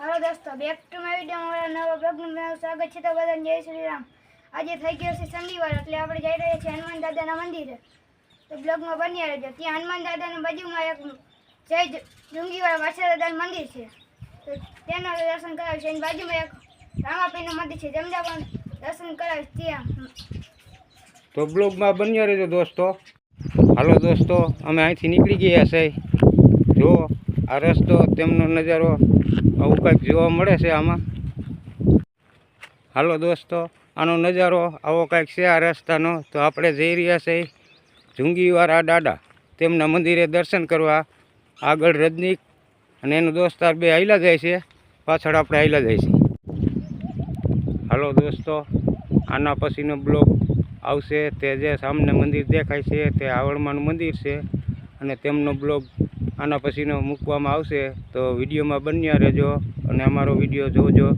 હાલો દોસ્તો back to my video અમારા નવા બ્લોગનું મારું સ્વાગત છે તો બધાને જય શ્રી રામ. આજે થઈ ગયો છે શનિવાર, એટલે આપણે જઈ રહ્યા છીએ હનુમાન દાદાના મંદિરે. તો બ્લોગમાં બની રહેજો. ત્યાં હનુમાન દાદાની બાજુમાં એક જય ડુંગીવાળા વાછા દાદાનું મંદિર છે. તો તેના દર્શન કરાવ્યું છે. એની બાજુમાં એક રામાપીનું મંદિર છે. જમદા પણ દર્શન કરાવીશ ત્યાં. તો બ્લોગમાં બન્યા રહેજો દોસ્તો. હાલો દોસ્તો, અમે અહીંથી નીકળી ગયા છે જો આ રસ્તો તેમનો નજારો આવું કંઈક જોવા મળે છે આમાં. હાલો દોસ્તો, આનો નજારો આવો કંઈક છે આ રસ્તાનો. તો આપણે જઈ રહ્યા છે જુંગીવાળા દાડા તેમના મંદિરે દર્શન કરવા આગળ રજનીક અને એનો દોસ્તાર બે હાઈલા જાય છે. પાછળ આપણે હાઈલા જાય છે હાલો દોસ્તો, આના પછીનો બ્લોગ આવશે. તે જે સામને મંદિર દેખાય છે તે આવડમાનું મંદિર છે અને તેમનો બ્લોગ આના પછીનો મૂકવામાં આવશે તો વિડીયોમાં બન્યા રહેજો અને અમારો વીડિયો જોજો.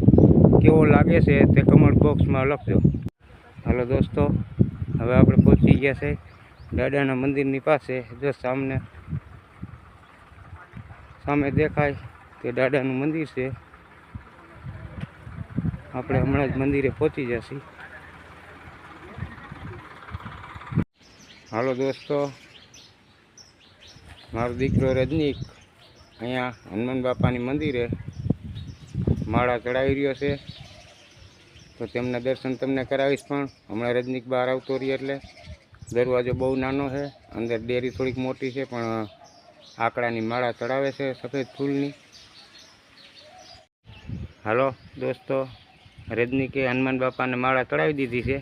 કેવો લાગે છે તે કમેન્ટ બોક્સમાં લખજો. હાલો દોસ્તો, હવે આપણે પહોંચી ગયા છે દાદાના મંદિરની પાસે. જો સામને, સામે દેખાય તે દાદાનું મંદિર છે. આપણે હમણાં જ મંદિરે પહોંચી જશે. હાલો દોસ્તો મારો દીકરો રજનીક અહીંયા હનુમાન બાપાની મંદિરે માળા ચડાવી રહ્યો છે. તો તેમના દર્શન તમને કરાવીશ પણ. હમણાં રજનીક બહાર આવતો રહ્યો એટલે દરવાજો બહુ નાનો છે. અંદર ડેરી થોડીક મોટી છે, પણ આકડાની માળા ચડાવે છે સફેદ ફૂલની. હાલો, દોસ્તો, રજનીકે હનુમાન બાપાને માળા ચડાવી દીધી છે.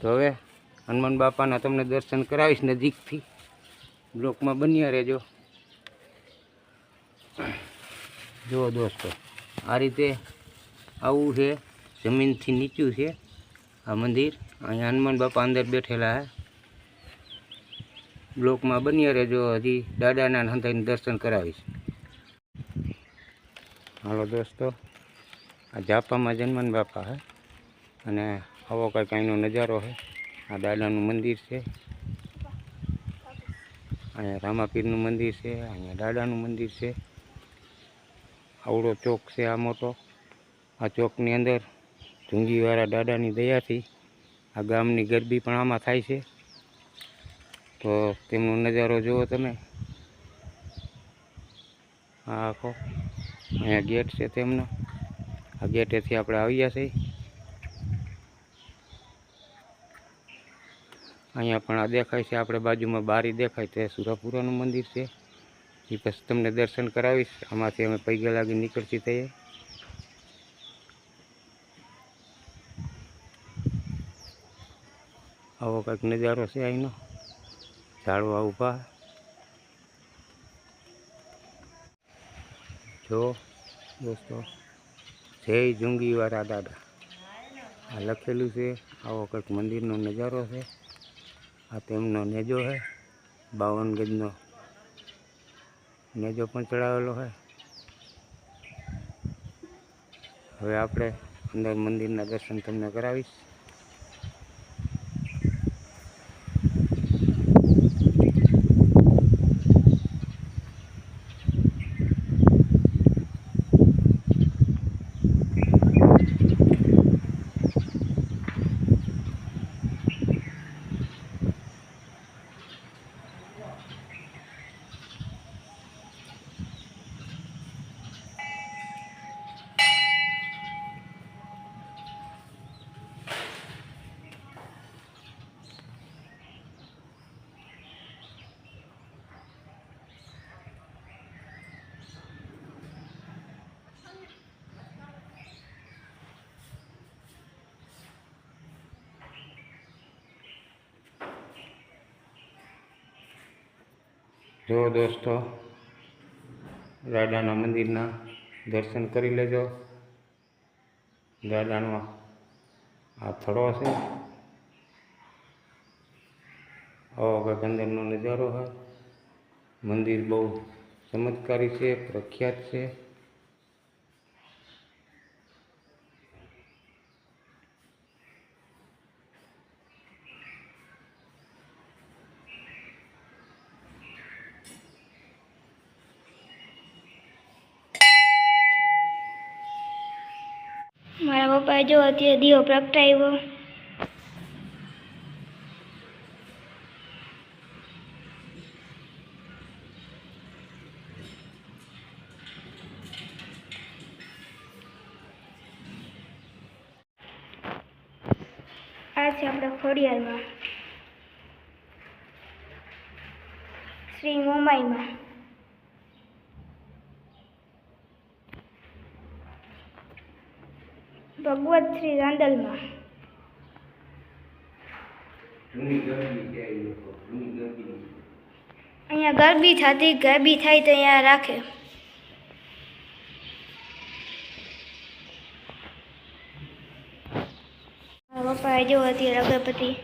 તો હવે હનુમાન બાપાના તમને દર્શન કરાવીશ નજીકથી. બ્લોકમાં બન્યા રહેજો. જુઓ દોસ્તો, આ રીતે આવું છે, જમીનથી નીચું છે આ મંદિર. અહીંયા હનુમાન બાપા અંદર બેઠેલા છે. બ્લોકમાં બન્યા રહેજો, હજી દાદાના હંતાઈને દર્શન કરાવીશ. હાલો દોસ્તો, આ જાપામાં જન્મન બાપા છે. અને આવો કંઈક અહીંનો નજારો છે. આ દાદાનું મંદિર છે. અહીંયા રામાપીરનું મંદિર છે, અહીંયા દાદાનું મંદિર છે. આવડો ચોક છે આ મોટો. આ ચોકની અંદર ઢુંગીવાળા દાદાની દયાથી આ ગામની ગરબી પણ આમાં થાય છે. તો તેમનો નજારો જુઓ તમે. આ આખો અહીંયા ગેટ છે તેમનો. આ ગેટેથી આપણે આવ્યા છીએ. અહીંયા પણ આ દેખાય છે, આપણે બાજુમાં બારી દેખાય તે સુરાપુરાનું મંદિર છે. એ પછી તમને દર્શન કરાવીશ, આમાંથી અમે પૈગા લાગી નીકળતી થઈએ આવો કંઈક નજારો છે અહીંનો. ઝાડવા ઊભા. જો, દોસ્તો, જય જુંગીવાળા દાદા. આ લખેલું છે, આવો કંઈક મંદિરનો નજારો છે. આ તેમનો નેજો છે બાવન ગજનો નેજો પણ ચડાવેલો છે હવે આપણે અંદર મંદિરના દર્શન તમને કરાવીશ. જો દોસ્તો, દાદાના મંદિરના દર્શન કરી લેજો. દાદાનો આ થડો છે. આવો નજારો હોય. મંદિર બહુ ચમત્કારી છે, પ્રખ્યાત છે. મારા પપ્પાએ જો અત્યારે દીવો પ્રગટાવ્યો. આ છે આપણા ખોડિયારમાં. શ્રી મુંબઈમાં. ભગવત શ્રી રાંદલમાં અહીંયા ગરબી થતી ગરબી થાય તો અહીંયા રાખે. પપ્પા જો અત્યારે અગરબત્તી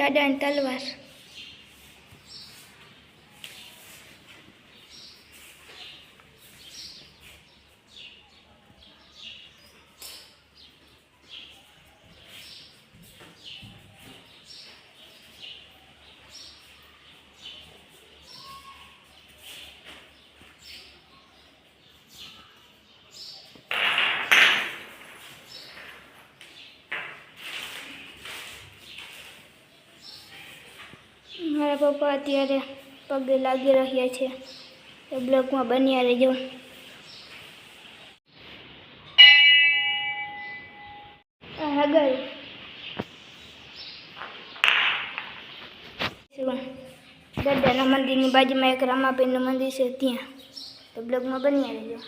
પ્રગટાવી અને તલવાર. મારા પપ્પા અત્યારે પગે લાગી રહ્યા છે. એ બ્લોકમાં બન્યા રહેજો. આગળ દાદાના મંદિરની બાજુમાં એક રામાબેનનું મંદિર છે ત્યાં. તો બ્લોકમાં બન્યા રહેજો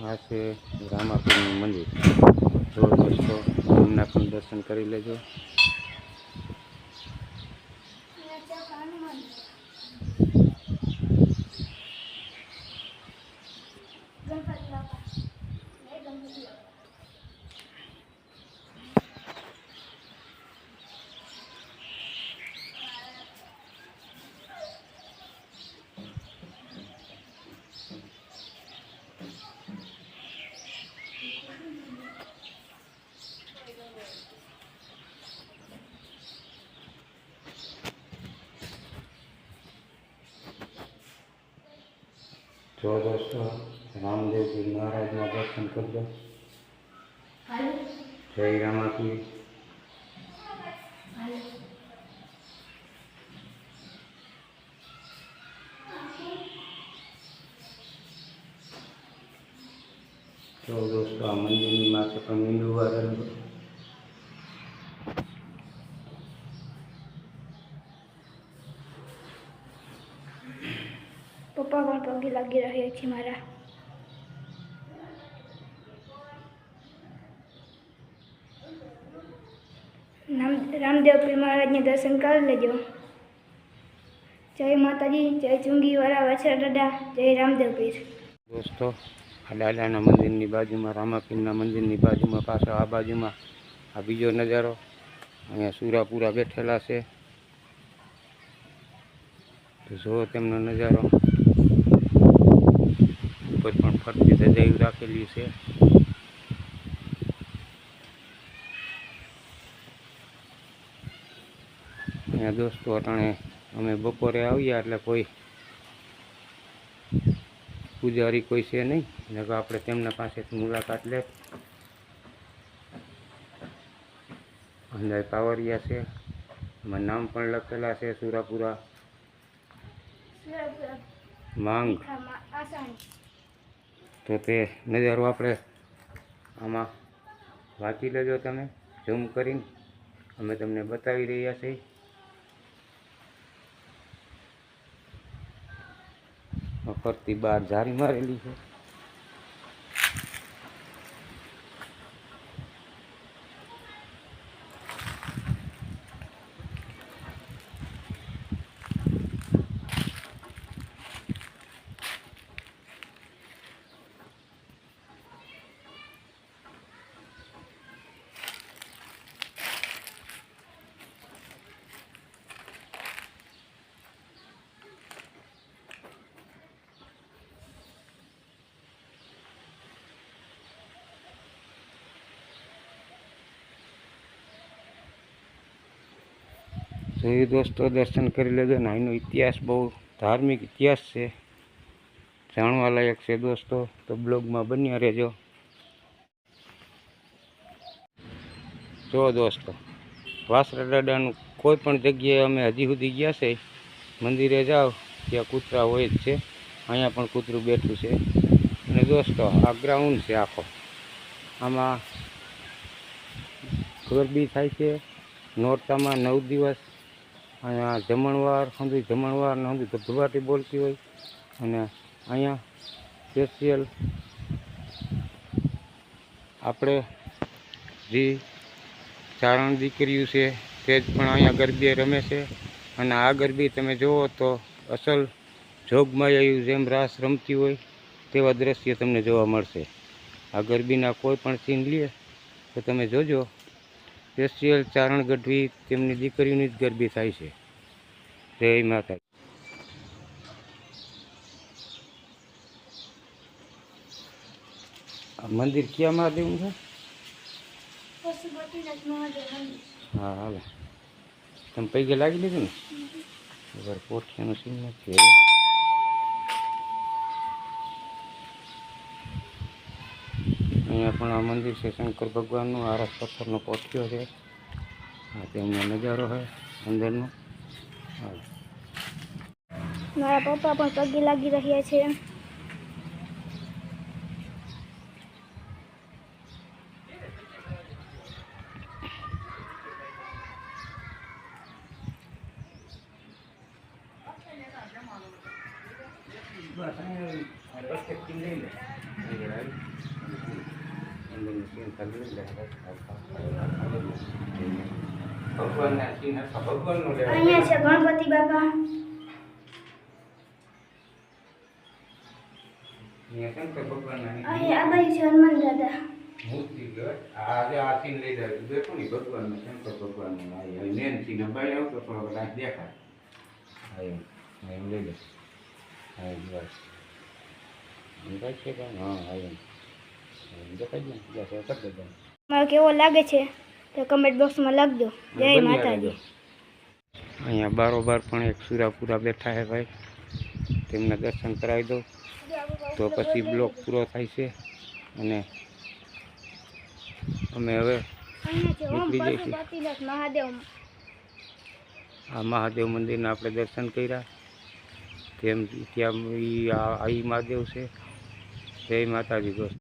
આ છે રામાપીરનું મંદિર. જો દોસ્તો એમના પણ દર્શન કરી લેજો. જો દોસ્તો રામદેવજી મહારાજના દર્શન કરજો. જય રામાપીર તો દોસ્તો આ મંદિરની માથે પણ મીંડું વાળેલું છે. પપ્પા પણ પગે લાગી રહ્યા છે મારા. રામદેવ પીર મહારાજને દર્શન કરી લેજો. જય માતાજી, જય ચુંગીવાળા વછરા દાદા, જય રામદેવ પીર. દોસ્તો, આ દાદાના મંદિરની બાજુમાં, રામાપીરના મંદિરની બાજુમાં પાછળ આ બાજુમાં, આ બીજો નજારો. અહીંયા સુરાપુરા બેઠેલા છે. તો જુઓ તેમનો નજારો. ઉપર પણ રાખેલી છે. અહીંયા દોસ્તો અટાણે અમે બપોરે આવ્યા એટલે કોઈ પૂજારી કોઈ છે નહીં. એટલે આપણે તેમના પાસેથી મુલાકાત લે. અંદર કાવરિયા છે. એમાં નામ પણ લખેલા છે સુરાપુરા. માંગ. તો તે નજારો આપણે આમાં વાંચી લેજો તમે ઝૂમ કરીને. અમે તમને બતાવી રહ્યા છીએ. ફરતી બહાર જારી મારેલી છે. જોયું દોસ્તો દર્શન કરી લેજો ને અહીંનો ઇતિહાસ બહુ ધાર્મિક ઇતિહાસ છે. જાણવા લાયક છે દોસ્તો, તો બ્લોગમાં બન્યા રહેજો. જો દોસ્તો, વાસરા દાદાનું કોઈ પણ જગ્યાએ અમે હજી સુધી ગયા છે, મંદિરે જાઓ, ત્યાં કૂતરા હોય જ છે, અહીંયા પણ કૂતરું બેઠું છે. અને દોસ્તો, આ ગ્રાઉન્ડ છે આખો. આમાં ગરબી થાય છે, નોરતામાં નવ દિવસ અહીંયા જમણવાર સમજી જમણવાર ને સુધી ધબધબાટી બોલતી હોય. અને અહીંયા સ્પેશિયલ આપણે જે ચારણ દીકરીઓ છે તે જ પણ અહીંયા ગરબી રમે છે. અને આ ગરબી તમે જુઓ તો અસલ જોગમાયા જેમ રાસ રમતી હોય તેવા દ્રશ્ય તમને જોવા મળશે. આ ગરબીના કોઈ પણ સીન લે તો તમે જોજો. સ્પેશિયલ ચારણ ગઢવી તેમની દીકરીઓની જ ગરબી થાય છે. જય માતા મંદિર ક્યાં મહાદેવનું છે? હા હાલ. તમે પૈકી લાગી લીધું ને? વગર પોઠિયાનું સીન નથી અહીંયા પણ આ મંદિર છે. શંકર ભગવાનનું આરસ પથ્થરનો પોઠિયો છે. આ તેમનો નજારો છે અંદરનો. મારા પપ્પા પણ પગે લાગી રહ્યા છે. અહીંયા છે ગણપતિ બાપા. અહીંયા આ બાજુ છે મૂર્તિ આજે આ ચિહ્ન લઈ જાય દેખો ને ભગવાનનું શંકર અહીં મેન આવતો થોડો કદાચ દેખાય એમ લઈ લે હા હા હા કેવો લાગે છે તો કમેન્ટ બોક્સમાં લખજો. જય માતાજી. અહીંયા બારોબાર પણ એક સુરાપુરા બેઠા છે ભાઈ. તેમના દર્શન કરાવી દો તો પછી બ્લોક પૂરો થાય છે. અને અમે હવે નીકળી જઈશું. આ મહાદેવ મંદિરના આપણે દર્શન કર્યા. તેમ ત્યાં આ મહાદેવ છે. જય માતાજી દોસ્ત.